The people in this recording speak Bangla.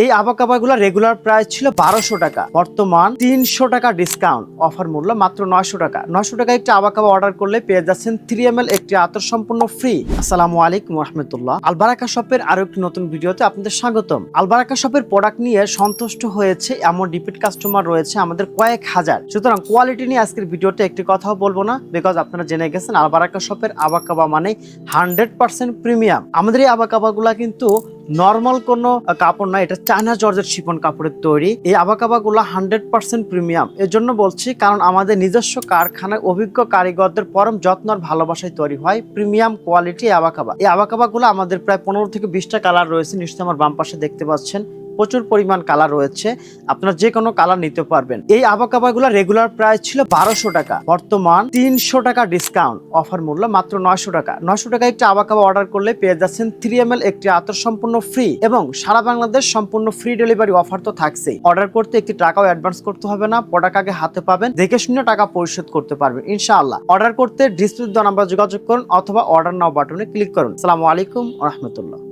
এই আবাকাবাগুলো রেগুলার প্রাইস ছিল বারোশো টাকা। বর্তমান তিনশো টাকা ডিসকাউন্ট অফার মূল্য মাত্র নয়শো টাকা। নয়শো টাকা একটি আবাকাবা অর্ডার করলে পেয়ে যাচ্ছেন থ্রি এম একটি আতর সম্পূর্ণ ফ্রি আসসালামু আলাইকুম রহমতুল্লাহ। আলবারাকা শপের আরও একটি নতুন ভিডিওতে আপনাদের স্বাগতম। আলবারাকা শপের প্রোডাক্ট নিয়ে সন্তুষ্ট হয়েছে এমন রিপিট কাস্টমার রয়েছে আমাদের কয়েক হাজার। সুতরাং কোয়ালিটি নিয়ে আজকের ভিডিওতে একটি কথাও বলব না বিকজ আপনারা জেনে গেছেন আলবারাকা শপের আবাকাবা মানে হান্ড্রেড পার্সেন্ট প্রিমিয়াম আমাদের এই আবাকাবাগুলা কিন্তু নর্মাল কোনো কাপড় না, এটা চায়না জর্জের শিপন কাপড়ের তৈরি। এই আবাকাবাগুলো হান্ড্রেড পার্সেন্ট প্রিমিয়াম এর জন্য বলছি, কারণ আমাদের নিজস্ব কারখানায় অভিজ্ঞ কারিগরদের পরম যত্ন আর ভালোবাসায় তৈরি হয় প্রিমিয়াম কোয়ালিটি আবাকাবা। এই আবাকাবাগুলো আমাদের প্রায় পনেরো থেকে বিশটা কালার রয়েছে। নিশ্চয়ই আমার বাম পাশে দেখতে পাচ্ছেন। প্রচুর পরিমাণ কালার রয়েছে। আপনারা যে কোনো কালার নিতে পারবেন। এই আবাকাবাগুলো রেগুলার প্রাইস ছিল বারোশো টাকা। বর্তমান তিনশো টাকা ডিসকাউন্ট অফার মূল্য মাত্র নয়শো টাকা। নয়শো টাকা একটি আবাকাবা অর্ডার করলে পেয়ে যাচ্ছেন থ্রি এম একটি আতর সম্পূর্ণ ফ্রি এবং সারা বাংলাদেশ সম্পূর্ণ ফ্রি ডেলিভারি অফার তো থাকছেই। অর্ডার করতে একটি টাকাও অ্যাডভান্স করতে হবে না। প্রোডাক্ট আগে হাতে পাবেন। দেখে শুনে টাকা পরিশোধ করতে পারবেন। ইনশাআল্লাহ। অর্ডার করতে ডিসপ্লে নাম্বার যোগাযোগ করুন অথবা অর্ডার নাও বাটনে ক্লিক করুন। আসসালামু আলাইকুম রহমতুল্লাহ।